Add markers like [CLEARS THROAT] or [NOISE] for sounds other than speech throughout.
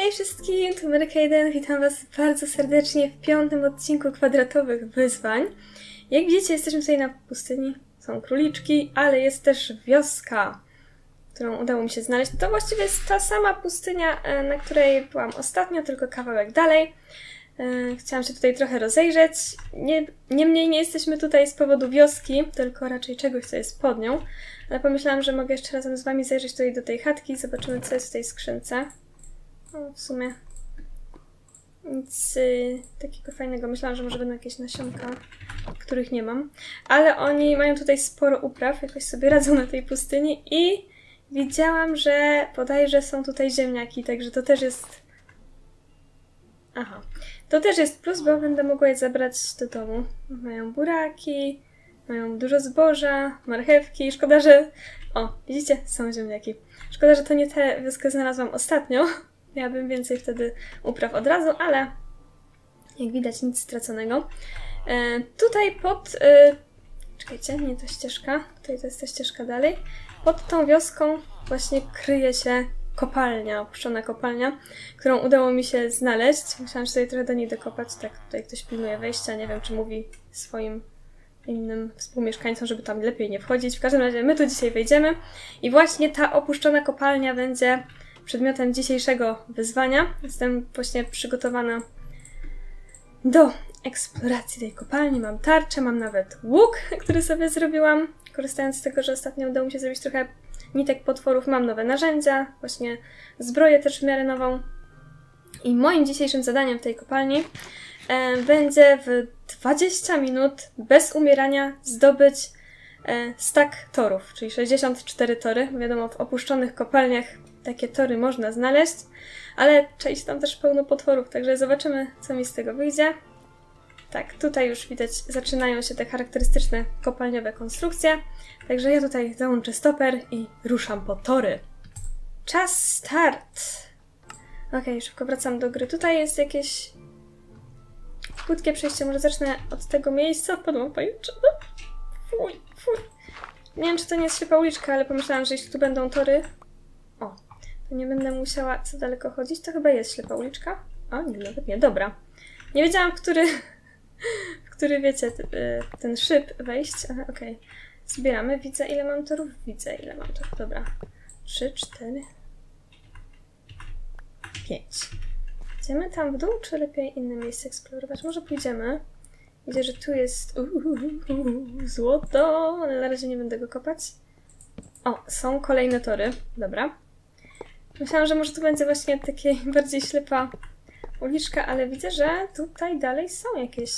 Hej wszystkim, tu Maryka 1, witam was bardzo serdecznie w piątym odcinku kwadratowych wyzwań. Jak widzicie, jesteśmy tutaj na pustyni, są króliczki, ale jest też wioska, którą udało mi się znaleźć. To właściwie jest ta sama pustynia, e, na której byłam ostatnio, tylko kawałek dalej. E, Chciałam się tutaj trochę rozejrzeć. Nie, niemniej nie jesteśmy tutaj z powodu wioski, tylko raczej czegoś, co jest pod nią. Ale pomyślałam, że mogę jeszcze razem z wami zajrzeć tutaj do tej chatki, zobaczymy, co jest w tej skrzynce. No, w sumie nic y, takiego fajnego. Myślałam, że może będą jakieś nasionka, których nie mam. Ale oni mają tutaj sporo upraw, jakoś sobie [LAUGHS] radzą na tej pustyni i widziałam, że bodajże są tutaj ziemniaki, także to też jest... Aha. To też jest plus, bo będę mogła je zabrać do domu. Mają buraki, mają dużo zboża, marchewki. Szkoda, że... O, widzicie? Są ziemniaki. Szkoda, że to nie tę wioskę znalazłam ostatnio. Miałabym więcej wtedy upraw od razu, ale jak widać nic straconego. E, tutaj pod... E, czekajcie, nie ta ścieżka. Tutaj to jest ta ścieżka dalej. Pod tą wioską właśnie kryje się kopalnia, opuszczona kopalnia, którą udało mi się znaleźć. Musiałam się tutaj trochę do niej dokopać. Tak, tutaj ktoś pilnuje wejścia. Nie wiem, czy mówi swoim innym współmieszkańcom, żeby tam lepiej nie wchodzić. W każdym razie my tu dzisiaj wejdziemy i właśnie ta opuszczona kopalnia będzie przedmiotem dzisiejszego wyzwania. Jestem właśnie przygotowana do eksploracji tej kopalni. Mam tarczę, mam nawet łuk, który sobie zrobiłam. Korzystając z tego, że ostatnio udało mi się zrobić trochę nitek potworów, mam nowe narzędzia, właśnie zbroję też w miarę nową. I moim dzisiejszym zadaniem w tej kopalni e, będzie w 20 minut bez umierania zdobyć e, stack torów, czyli 64 tory. Wiadomo, w opuszczonych kopalniach takie tory można znaleźć, ale czaić tam też pełno potworów, także zobaczymy, co mi z tego wyjdzie. Tak, tutaj już widać, zaczynają się te charakterystyczne kopalniowe konstrukcje, także ja tutaj załączę stoper i ruszam po tory. Czas start! Okej, szybko wracam do gry. Tutaj jest jakieś krótkie przejście, może zacznę od tego miejsca. Padłam pajęczyna. Fuj, fuj. Nie wiem, czy to nie jest ślepa uliczka, ale pomyślałam, że jeśli tu będą tory... To nie będę musiała co daleko chodzić. To chyba jest ślepa uliczka. O, nie, nawet nie. Dobra. Nie wiedziałam, w który... [LAUGHS] w który, wiecie, y, ten szyb wejść. Aha, okej. Zbieramy. Widzę, ile mam torów. Widzę, ile mam torów. Dobra. Trzy, cztery... Pięć. Idziemy tam w dół, czy lepiej inne miejsce eksplorować? Może pójdziemy. Widzę, że tu jest uuu, złoto, ale na razie nie będę go kopać. O, są kolejne tory. Dobra. Myślałam, że może to będzie właśnie takie [LAUGHS] bardziej ślepa uliczka, ale widzę, że tutaj dalej są jakieś...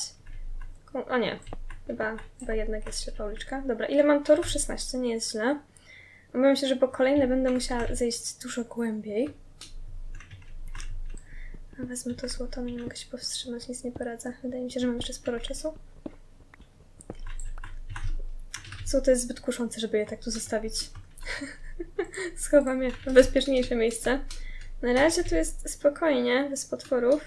O nie, chyba, chyba jednak jest ślepa uliczka. Dobra, ile mam torów? 16, nie jest źle. Obawiam się, że po kolejne będę musiała zejść dużo głębiej. A Wezmę to złoto, nie mogę się powstrzymać, nic nie poradzę. Wydaje mi się, że mam jeszcze sporo czasu. Złoto jest zbyt kuszące, żeby je tak tu zostawić. [LAUGHS] [LAUGHS] Schowam je w bezpieczniejsze miejsce. Na razie tu jest spokojnie, bez potworów.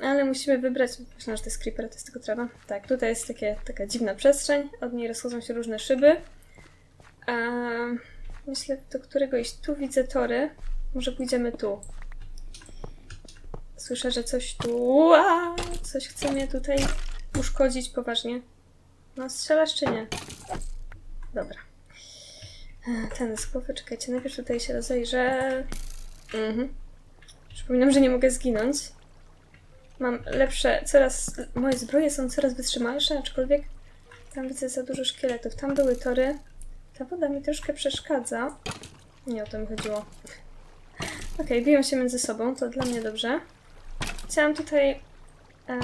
Ale musimy wybrać... Myślałam, że to jest creeper, to jest tylko trawa. Tak, tutaj jest takie, taka dziwna przestrzeń. Od niej rozchodzą się różne szyby. A myślę, do którego iść. Tu widzę tory. Może pójdziemy tu. Słyszę, że coś tu. A, coś chce mnie tutaj uszkodzić poważnie. No, strzelasz czy nie? Dobra. Ten z głowy, czekajcie, najpierw tutaj się rozejrzę. Mhm. Przypominam, że nie mogę zginąć. Mam lepsze, coraz. Moje zbroje są coraz wytrzymalsze, aczkolwiek tam widzę za dużo szkieletów. Tam były tory. Ta woda mi troszkę przeszkadza. Nie o to mi chodziło. Okej, biją się między sobą, to dla mnie dobrze. Chciałam tutaj e,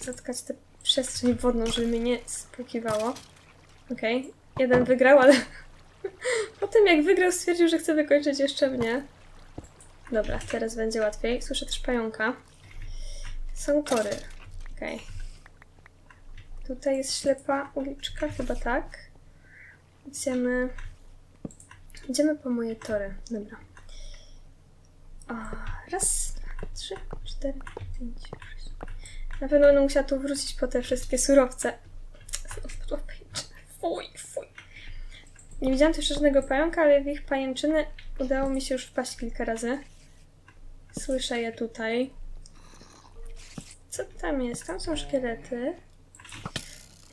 zatkać tę przestrzeń wodną, żeby mnie nie spłukiwało. Okej, jeden wygrał, ale potem jak wygrał stwierdził, że chce wykończyć jeszcze mnie. Dobra, teraz będzie łatwiej. Słyszę też pająka. Są tory. Okej. Tutaj jest ślepa uliczka, chyba tak. Idziemy... Idziemy po moje tory. Dobra. O, raz, dwa, trzy, cztery, pięć, sześć. Na pewno będę musiała tu wrócić po te wszystkie surowce. Znów padła pajęczyna. Fuj, fuj. Nie widziałam tu jeszcze żadnego pająka, ale w ich pajęczyny udało mi się już wpaść kilka razy. Słyszę je tutaj. Co tam jest? Tam są szkielety.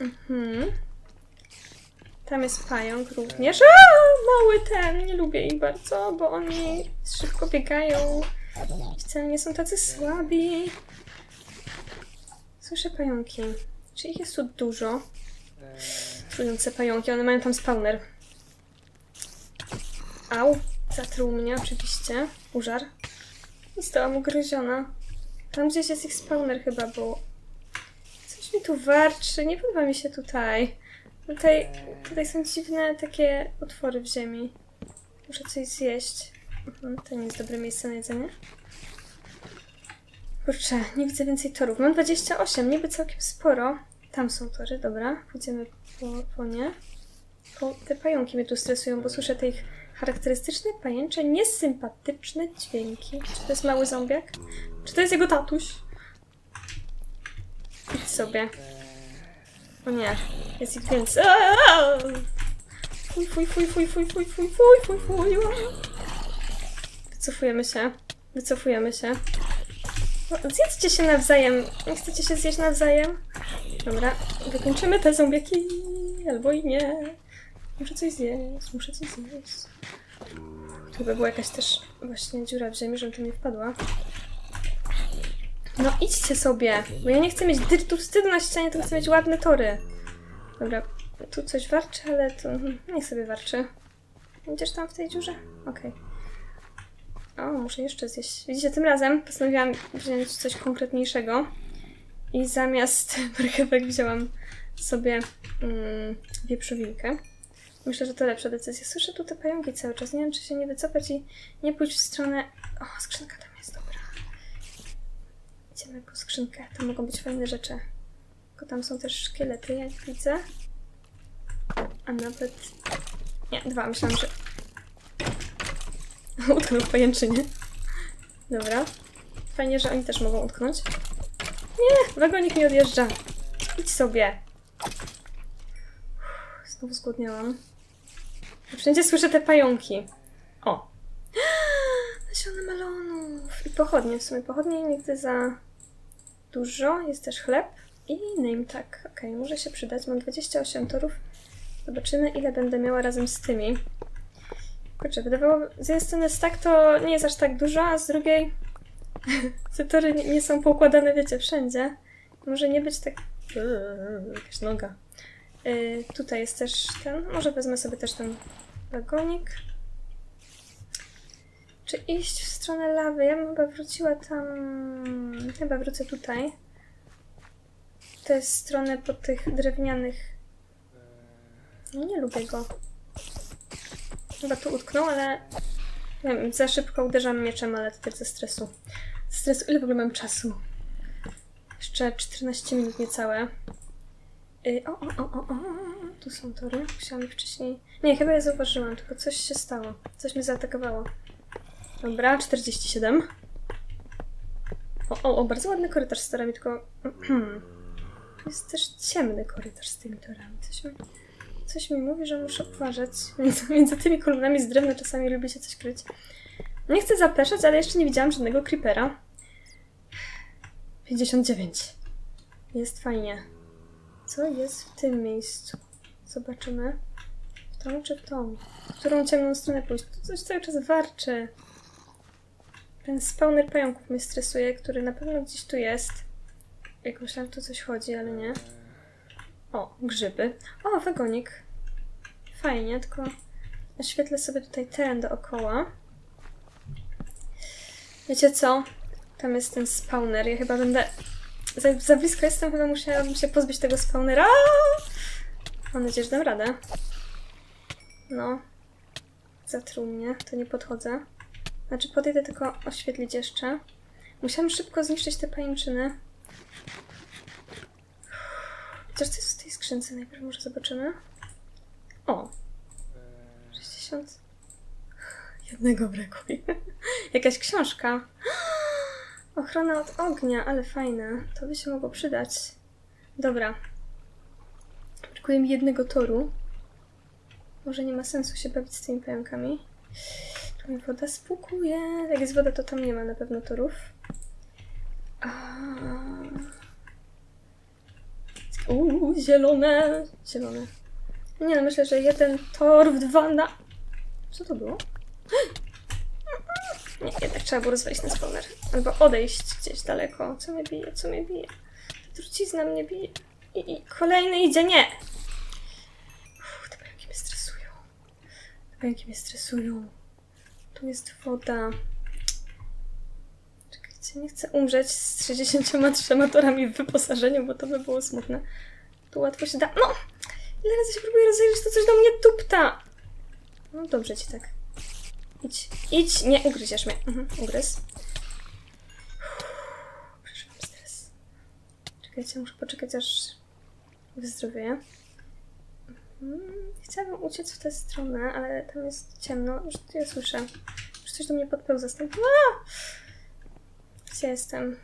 Mhm. Tam jest pająk również. A, mały ten, nie lubię ich bardzo, bo oni szybko biegają. Wcale nie są tacy słabi. Słyszę pająki. Czy ich jest tu dużo? Trujące pająki, one mają tam spawner. Au, zatruł mnie oczywiście. Użar. Zostałam ugryziona. Tam gdzieś jest ich spawner chyba, bo... Coś mi tu warczy, nie podoba mi się tutaj. Tutaj, tutaj są dziwne takie otwory w ziemi. Muszę coś zjeść. Mhm, to nie jest dobre miejsce na jedzenie. Kurczę, nie widzę więcej torów. Mam 28, niby całkiem sporo. Tam są tory, dobra. Pójdziemy po, po nie. Po, te pająki mnie tu stresują, bo słyszę te ich charakterystyczne, pajęcze, niesympatyczne dźwięki. Czy to jest mały zombiak? Czy to jest jego tatuś? Idź sobie. O nie, jest ich więcej. Fuj, fuj, fuj, fuj, fuj, fuj, fuj, fuj, fuj, fuj. Wycofujemy się. Wycofujemy się. No, Zjedzcie się nawzajem. Nie chcecie się zjeść nawzajem? Dobra, wykończymy te zombiaki. Albo i nie. Muszę coś zjeść, muszę coś zjeść. Tu by była jakaś też właśnie dziura w ziemi, żebym tu nie wpadła. No idźcie sobie, bo ja nie chcę mieć dyrtu wstydu na ścianie, tylko chcę mieć ładne tory. Dobra, tu coś warczy, ale to mhm, niech sobie warczy. Będziesz tam w tej dziurze? Okej. O, muszę jeszcze zjeść. Widzicie, tym razem postanowiłam wziąć coś konkretniejszego. I zamiast [LAUGHS] marchewek wzięłam sobie mm, wieprzowinkę. Myślę, że to lepsza decyzja. Słyszę tu te pająki cały czas. Nie wiem, czy się nie wycofać i nie pójść w stronę... O, skrzynka tam jest, dobra. Idziemy po skrzynkę. To mogą być fajne rzeczy. Tylko tam są też szkielety, jak widzę. A nawet... Nie, dwa. Myślałam, że... [LAUGHS] Utknął w pajęczynie. Dobra. Fajnie, że oni też mogą utknąć. Nie, wagonik mi odjeżdża. Idź sobie. Znowu zgłodniałam. Wszędzie słyszę te pająki. O! [GASPS] Nasiona melonów. I pochodnie. W sumie pochodnie nigdy za dużo. Jest też chleb. I name tag. Okej, może się przydać. Mam 28 torów. Zobaczymy, ile będę miała razem z tymi. Kurczę, wydawało z jednej strony stack to nie jest aż tak dużo, a z drugiej [LAUGHS] te tory nie, nie są poukładane, wiecie, wszędzie. Może nie być tak... Uuu, jakaś noga. Y, tutaj jest też ten... Może wezmę sobie też ten wagonik. Czy iść w stronę lawy? Ja bym chyba wróciła tam... Chyba wrócę tutaj. To jest stronę po tych drewnianych... No nie lubię go. Chyba tu utknął, ale... Nie wiem, za szybko uderzam mieczem, ale to też ze stresu. Ze stresu. Ile w ogóle mam czasu? Jeszcze 14 minut niecałe. Y, o, o, o, o, o, tu są tory. Musiałam ich wcześniej... Nie, chyba je zauważyłam, tylko coś się stało. Coś mnie zaatakowało. Dobra, 47. O, o, o, bardzo ładny korytarz z torami, tylko... [CLEARS THROAT] Jest też ciemny korytarz z tymi torami. Coś mi, coś mi mówi, że muszę uważać. Między, między tymi kolumnami z drewna czasami lubi się coś kryć. Nie chcę zapeszać, ale jeszcze nie widziałam żadnego creepera. 59. Jest fajnie. Co jest w tym miejscu? Zobaczymy. W tą czy w tą? W którą ciemną stronę pójść? Tu coś cały czas warczy. Ten spawner pająków mnie stresuje, który na pewno gdzieś tu jest. Jak myślałam, tu coś chodzi, ale nie. O, grzyby. O, wagonik. Fajnie, tylko oświetlę sobie tutaj teren dookoła. Wiecie co? Tam jest ten spawner. Ja chyba będę... Za, za blisko jestem, chyba musiałabym się pozbyć tego spawnera. Mam nadzieję, że dam radę. No. Zatruł mnie, to nie podchodzę. Znaczy podejdę tylko oświetlić jeszcze. Musiałam szybko zniszczyć te pajęczyny. Chociaż to jest w tej skrzynce, najpierw może zobaczymy. O! 60. Jednego brakuje. [LAUGHS] Jakaś książka. Ochrona od ognia, ale fajne. To by się mogło przydać. Dobra. Brakuje mi jednego toru. Może nie ma sensu się bawić z tymi pająkami. Tu mi woda spłukuje. Jak jest woda, to tam nie ma na pewno torów. A... Uuu, zielone. Zielone. Nie no, myślę, że jeden tor w dwa na... Co to było? Nie, jednak trzeba było rozwalić ten spawner. Albo odejść gdzieś daleko. Co mnie bije, co mnie bije? Trucizna mnie bije. I, i kolejny idzie, nie! Uff, te pająki mnie stresują. Te pająki mnie stresują. Tu jest woda. Czekajcie, nie chcę umrzeć z 63 torami w wyposażeniu, bo to by było smutne. Tu łatwo się da... No! Ile razy się próbuję rozejrzeć, to coś do mnie tupta! No dobrze ci tak. Idź, idź, nie ugryziesz mnie. Mhm, ugryz. Przeżywam stres. Czekajcie, muszę poczekać aż wyzdrowieję. Mhm, Chciałabym uciec w tę stronę, ale tam jest ciemno. Już ja słyszę. Już coś do mnie podpełza stąd. A! Gdzie jestem?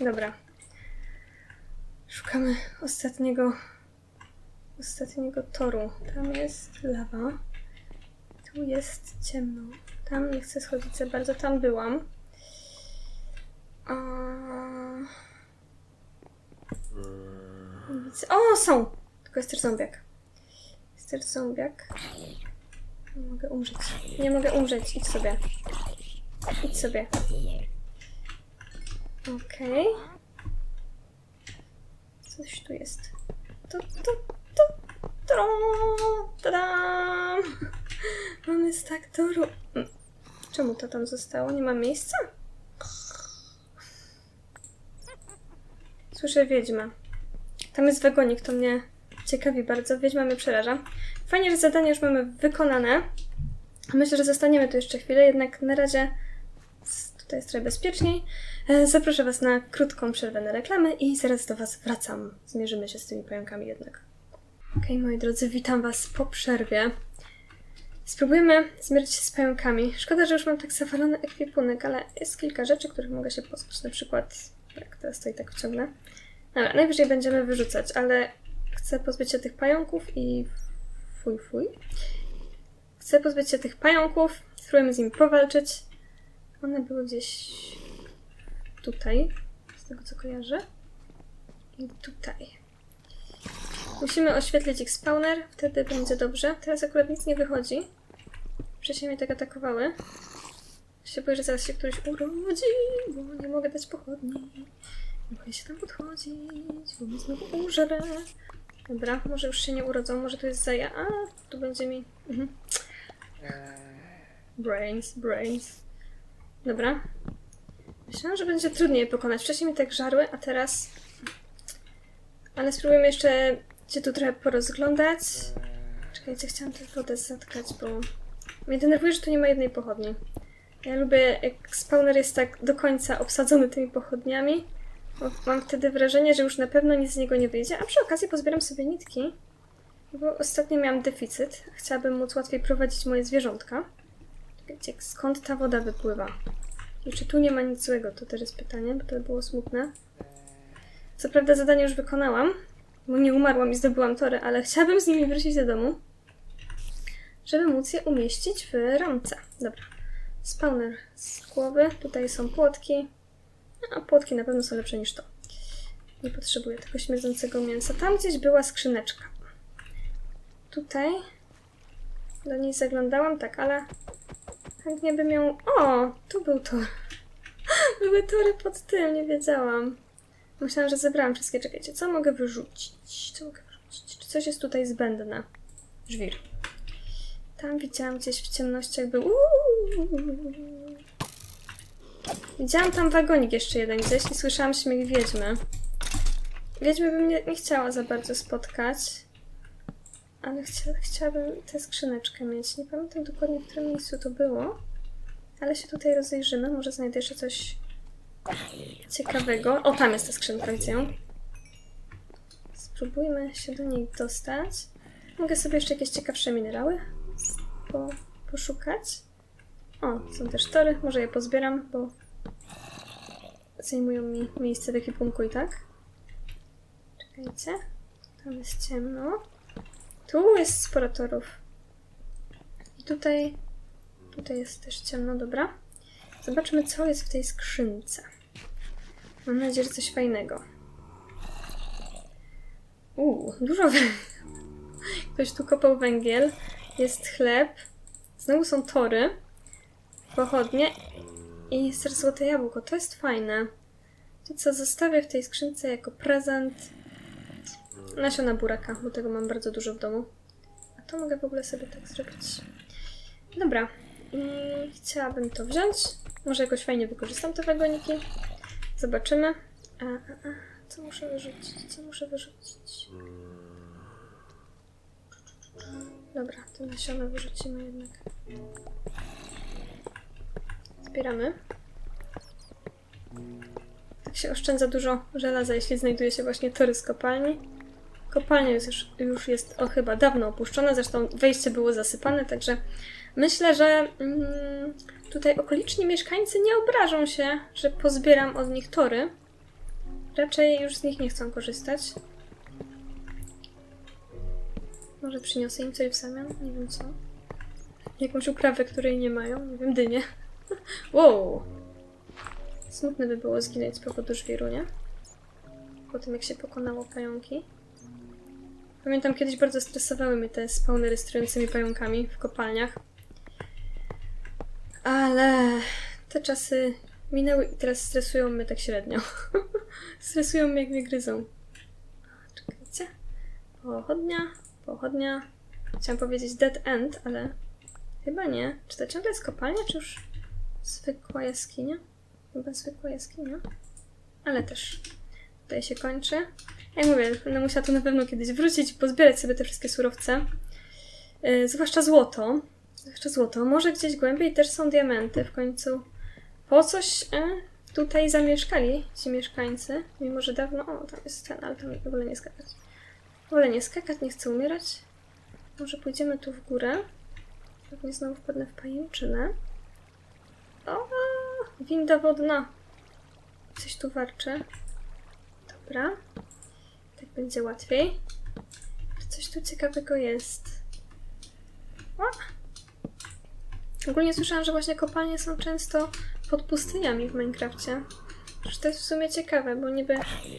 Dobra. Szukamy ostatniego ostatniego toru. Tam jest lawa. Tu jest ciemno. Tam nie chcę schodzić za bardzo. Tam byłam. O, są! Tylko jest też zombiak. Jest też zombiak. Nie mogę umrzeć. Nie mogę umrzeć. Idź sobie. Idź sobie. Okej. Coś tu jest. To, to, to, tadam! Mamy stak toru. Mm. Czemu to tam zostało? Nie ma miejsca? Słyszę wiedźmę. Tam jest wagonik, to mnie ciekawi bardzo. Wiedźma mnie przeraża. Fajnie, że zadanie już mamy wykonane. Myślę, że zostaniemy tu jeszcze chwilę, jednak na razie tutaj jest trochę bezpieczniej. E, Zaproszę Was na krótką przerwę na reklamy i zaraz do Was wracam. Zmierzymy się z tymi pająkami jednak. Okej, moi drodzy, witam Was po przerwie. Spróbujemy zmierzyć się z pająkami. Szkoda, że już mam tak zawalony ekwipunek, ale jest kilka rzeczy, których mogę się pozbyć. Na przykład, jak teraz to i tak wciągnę. Dobra, najwyżej będziemy wyrzucać, ale chcę pozbyć się tych pająków i... Fuj, fuj. Chcę pozbyć się tych pająków, spróbujemy z nimi powalczyć. One były gdzieś tutaj, z tego co kojarzę. I tutaj. Musimy oświetlić ich spawner, wtedy będzie dobrze. Teraz akurat nic nie wychodzi. Wcześniej mnie tak atakowały. Się boję, że zaraz się któryś urodzi, bo nie mogę dać pochodni. Nie mogę się tam podchodzić, bo mnie znowu użre. Dobra, może już się nie urodzą, może to jest zaja. A, tu będzie mi... Mhm. Brains, brains. Dobra. Myślałam, że będzie trudniej je pokonać. Wcześniej mi tak żarły, a teraz... Ale spróbujemy jeszcze się tu trochę porozglądać. Czekajcie, chciałam tę wodę zatkać, bo... Mnie denerwuje, że tu nie ma jednej pochodni. Ja lubię, jak spawner jest tak do końca obsadzony tymi pochodniami, mam wtedy wrażenie, że już na pewno nic z niego nie wyjdzie, a przy okazji pozbieram sobie nitki, bo ostatnio miałam deficyt. Chciałabym móc łatwiej prowadzić moje zwierzątka. Czekajcie, skąd ta woda wypływa? I czy tu nie ma nic złego? To też jest pytanie, bo to by było smutne. Co prawda zadanie już wykonałam, bo nie umarłam i zdobyłam tory, ale chciałabym z nimi wrócić do domu, żeby móc je umieścić w ramce. Dobra. Spawner z głowy. Tutaj są płotki. A płotki na pewno są lepsze niż to. Nie potrzebuję tego śmierdzącego mięsa. Tam gdzieś była skrzyneczka. Tutaj do niej zaglądałam, tak, ale chętnie bym ją... O! Tu był tor. [LAUGHS] Były tory pod tym, nie wiedziałam. Myślałam, że zebrałam wszystkie. Czekajcie, co mogę wyrzucić? Co mogę wyrzucić? Czy coś jest tutaj zbędne? Żwir. Tam widziałam gdzieś w ciemnościach był... Widziałam tam wagonik jeszcze jeden gdzieś i słyszałam śmiech wiedźmy. Wiedźmy bym nie, nie chciała za bardzo spotkać. Ale chcia, chciałabym tę skrzyneczkę mieć. Nie pamiętam dokładnie, w którym miejscu to było. Ale się tutaj rozejrzymy. Może znajdę jeszcze coś ciekawego. O, tam jest ta skrzynka, widzę ją. Spróbujmy się do niej dostać. Mogę sobie jeszcze jakieś ciekawsze minerały po, poszukać. O, są też tory. Może je pozbieram, bo zajmują mi miejsce w ekwipunku i tak. Czekajcie. Tam jest ciemno. Tu jest sporo torów. I tutaj Tutaj jest też ciemno, dobra. Zobaczmy, co jest w tej skrzynce. Mam nadzieję, że coś fajnego. Uuu, dużo węgla. Ktoś tu kopał węgiel. Jest chleb. Znowu są tory. Pochodnie. I jest też złote jabłko. To jest fajne. To co zostawię w tej skrzynce jako prezent. Nasiona buraka, bo tego mam bardzo dużo w domu. A to mogę w ogóle sobie tak zrobić. Dobra. I chciałabym to wziąć. Może jakoś fajnie wykorzystam te wagoniki. Zobaczymy. A, a, a. Co muszę wyrzucić? Co muszę wyrzucić? Dobra, te nasiona wyrzucimy jednak. Zbieramy. Tak się oszczędza dużo żelaza, jeśli znajduje się właśnie tory z kopalni. Kopalnia już, już jest o, chyba dawno opuszczona, zresztą wejście było zasypane, także myślę, że mm, tutaj okoliczni mieszkańcy nie obrażą się, że pozbieram od nich tory. Raczej już z nich nie chcą korzystać. Może przyniosę im coś w zamian? Nie wiem co. Jakąś uprawę, której nie mają. Nie wiem, dynię. [LAUGHS] wow! Smutne by było zginąć z powodu żwiru, nie? Po tym, jak się pokonało pająki. Pamiętam, kiedyś bardzo stresowały mnie te spawnery z pająkami w kopalniach. Ale te czasy minęły i teraz stresują mnie tak średnio. [LAUGHS] stresują mnie, jak mnie gryzą. Czekajcie. Pochodnia, pochodnia. Chciałam powiedzieć dead end, ale chyba nie. Czy to ciągle jest kopalnia, czy już zwykła jaskinia? Chyba zwykła jaskinia. Ale też tutaj się kończy. Jak mówię, będę musiała tu na pewno kiedyś wrócić i pozbierać sobie te wszystkie surowce. Yy, zwłaszcza złoto. Zwłaszcza złoto. Może gdzieś głębiej też są diamenty. W końcu po coś e, tutaj zamieszkali ci mieszkańcy. Mimo, że dawno... O, tam jest ten, ale tam w ogóle nie skakać. W ogóle nie skakać, nie chcę umierać. Może pójdziemy tu w górę. Pewnie znowu wpadnę w pajęczynę. O, winda wodna. Coś tu warczy. Dobra. Tak będzie łatwiej. Coś tu ciekawego jest? O! Ogólnie słyszałam, że właśnie kopalnie są często pod pustyniami w Minecrafcie. Że to jest w sumie ciekawe, bo niby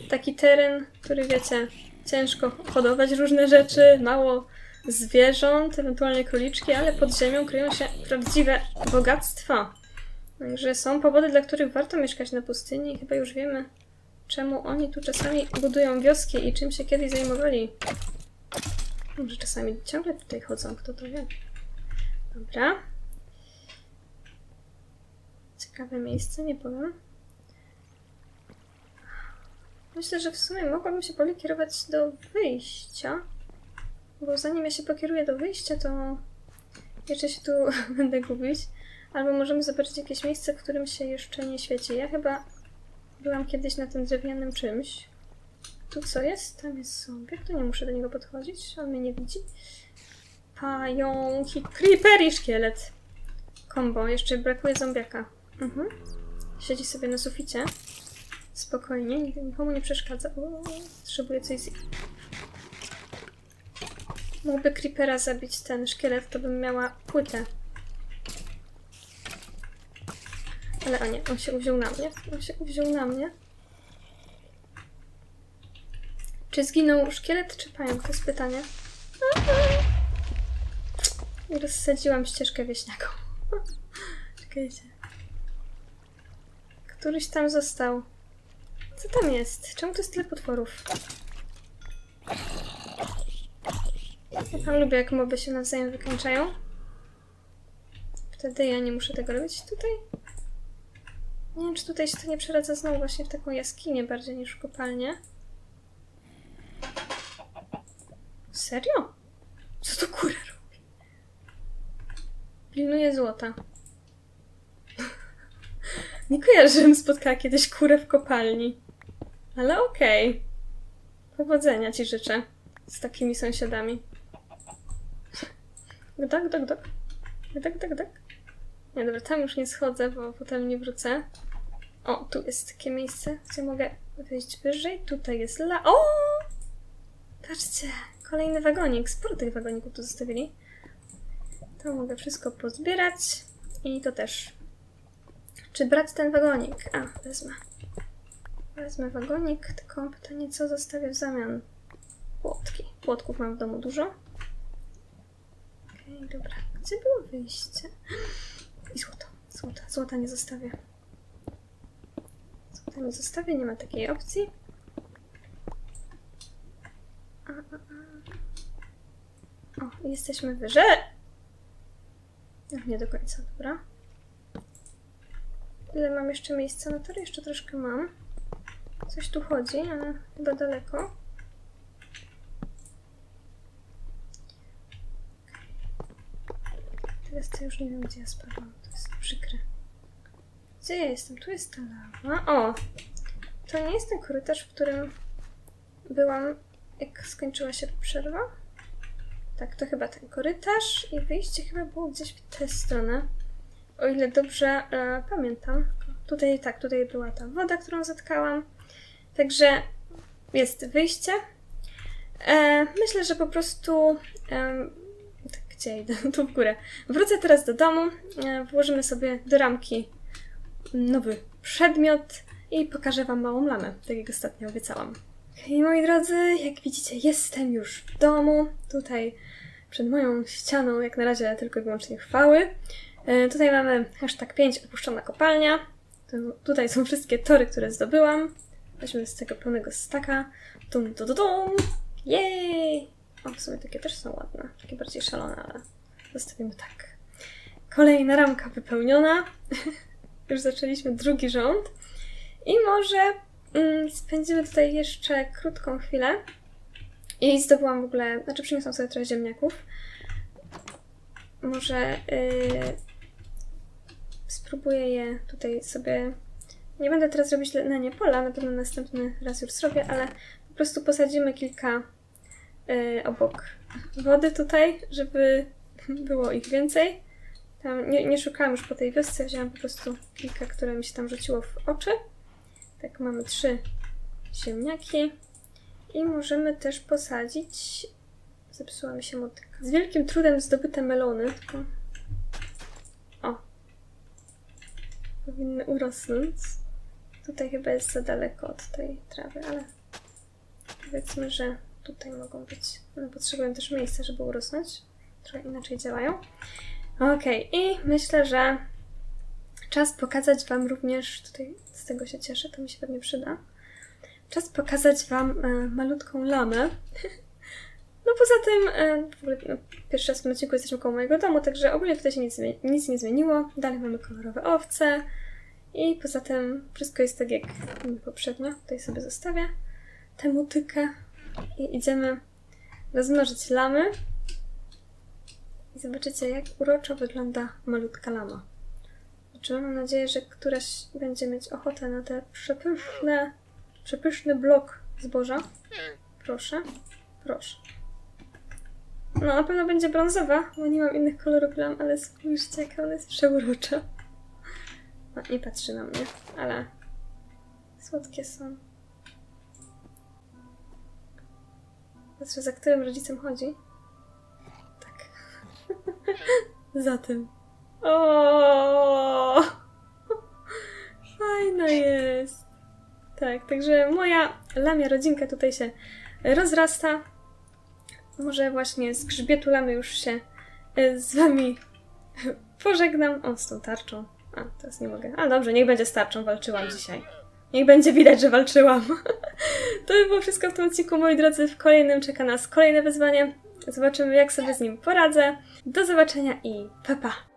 taki teren, który wiecie, ciężko hodować różne rzeczy, mało zwierząt, ewentualnie króliczki, ale pod ziemią kryją się prawdziwe bogactwa. Także są powody, dla których warto mieszkać na pustyni i chyba już wiemy, czemu oni tu czasami budują wioski i czym się kiedyś zajmowali. Może czasami ciągle tutaj chodzą, kto to wie. Dobra. Ciekawe miejsce, nie powiem. Myślę, że w sumie mogłabym się powoli kierować do wyjścia. Bo zanim ja się pokieruję do wyjścia, to jeszcze się tu [LAUGHS] będę gubić. Albo możemy zobaczyć jakieś miejsce, w którym się jeszcze nie świeci. Ja chyba byłam kiedyś na tym drewnianym czymś. Tu co jest? Tam jest zombiak. To nie muszę do niego podchodzić. On mnie nie widzi. Pająki, creeper i szkielet. Kombo. Jeszcze brakuje zombiaka. Mhm. Siedzi sobie na suficie. Spokojnie, nikomu nie przeszkadza. O, potrzebuję coś zjeść. Mógłby creepera zabić ten szkielet, to bym miała płytę. Ale o nie, on się uwziął na mnie. On się uwziął na mnie. Czy zginął szkielet, czy pająk? To jest pytanie. Rozsadziłam ścieżkę wieśniaką. [LAUGHS] Czekajcie. Któryś tam został. Co tam jest? Czemu to jest tyle potworów? Ja tam lubię, jak moby się nawzajem wykończają. Wtedy ja nie muszę tego robić tutaj. Nie wiem, czy tutaj się to nie przeradza znowu właśnie w taką jaskinię bardziej niż w kopalnię. Serio? Co to kurę robi? Pilnuje złota. Nie kojarzę, żebym spotkała kiedyś kurę w kopalni. Ale okej. Okay. Powodzenia ci życzę z takimi sąsiadami. Gdak, gdak, gdak. Gdak, gdak, gdak. Nie, dobra, tam już nie schodzę, bo potem nie wrócę. O, tu jest takie miejsce, gdzie mogę wyjść wyżej. Tutaj jest la... O! Patrzcie, kolejny wagonik. Sporo tych wagoników tu zostawili. To mogę wszystko pozbierać. I to też. Czy brać ten wagonik? A, wezmę. Wezmę wagonik, tylko pytanie, co zostawię w zamian? Płotki. Płotków mam w domu dużo. Okej, dobra. Gdzie było wyjście? I złoto. Złota. Złota nie zostawię. Złota nie zostawię, nie ma takiej opcji. A, a, a. O, jesteśmy wyżej. No, nie do końca, dobra. Ile mam jeszcze miejsca na tory? Jeszcze troszkę mam. Coś tu chodzi, ale chyba daleko. Teraz to już nie wiem, gdzie ja spadłam. To jest przykre. Gdzie ja jestem? Tu jest ta lawa. O! To nie jest ten korytarz, w którym byłam, jak skończyła się przerwa? Tak, to chyba ten korytarz i wyjście chyba było gdzieś w tę stronę. O ile dobrze e, pamiętam. Tutaj, tak, tutaj była ta woda, którą zatkałam. Także jest wyjście. E, myślę, że po prostu. E, tak, gdzie idę? [LAUGHS] Tu w górę. Wrócę teraz do domu. E, włożymy sobie do ramki nowy przedmiot i pokażę Wam małą lamę, tak jak ostatnio obiecałam. I moi drodzy, jak widzicie, jestem już w domu. Tutaj przed moją ścianą, jak na razie tylko i wyłącznie chwały. E, tutaj mamy hashtag 5 opuszczona kopalnia. Tutaj są wszystkie tory, które zdobyłam. Weźmy z tego pełnego staka. Tum, tu, tu, tum. Jej! O, w sumie takie też są ładne. Takie bardziej szalone, ale zostawimy tak. Kolejna ramka wypełniona. [LAUGHS] Już zaczęliśmy drugi rząd. I może mm, spędzimy tutaj jeszcze krótką chwilę. I zdobyłam w ogóle, znaczy przyniosłam sobie trochę ziemniaków. Może yy, spróbuję je tutaj sobie. Nie będę teraz robić na nie pola, na pewno następny raz już zrobię, ale po prostu posadzimy kilka yy, obok wody tutaj, żeby było ich więcej. Tam nie, nie szukałam już po tej wiosce, wzięłam po prostu kilka, które mi się tam rzuciło w oczy. Tak, mamy trzy ziemniaki. I możemy też posadzić. Zepsuła mi się motyka. Z wielkim trudem zdobyte melony, tylko. O! Powinny urosnąć. Tutaj chyba jest za daleko od tej trawy, ale powiedzmy, że tutaj mogą być. One potrzebują też miejsca, żeby urosnąć. Trochę inaczej działają. Okay. i myślę, że czas pokazać Wam również, tutaj z tego się cieszę, to mi się pewnie przyda, czas pokazać Wam e, malutką lamę. [LAUGHS] No poza tym, e, w ogóle no, pierwszy raz w tym odcinku jesteśmy koło mojego domu, także ogólnie tutaj się nic, nic nie zmieniło. Dalej mamy kolorowe owce i poza tym wszystko jest tak jak poprzednio. Tutaj sobie zostawię tę motykę i idziemy rozmnożyć lamy. I zobaczycie, jak uroczo wygląda malutka lama. Znaczy, mam nadzieję, że któraś będzie mieć ochotę na te przepyszne, przepyszny blok zboża. Proszę, proszę. No, na pewno będzie brązowa, bo nie mam innych kolorów lam, ale spójrzcie, jaka ona jest przeurocza. No, nie patrzy na mnie, ale słodkie są. Patrzę, za którym rodzicem chodzi. Tak. [LAUGHS] za tym. O! Fajna jest. Tak, także moja lamia rodzinka tutaj się rozrasta. Może właśnie z grzbietu lamy już się y, z wami pożegnam. O, z tą tarczą. A, teraz nie mogę. A dobrze, niech będzie z tarczą, walczyłam dzisiaj. Niech będzie widać, że walczyłam. [LAUGHS] to by było wszystko w tym odcinku, moi drodzy. W kolejnym czeka nas kolejne wyzwanie. Zobaczymy, jak sobie z nim poradzę. Do zobaczenia i pa pa!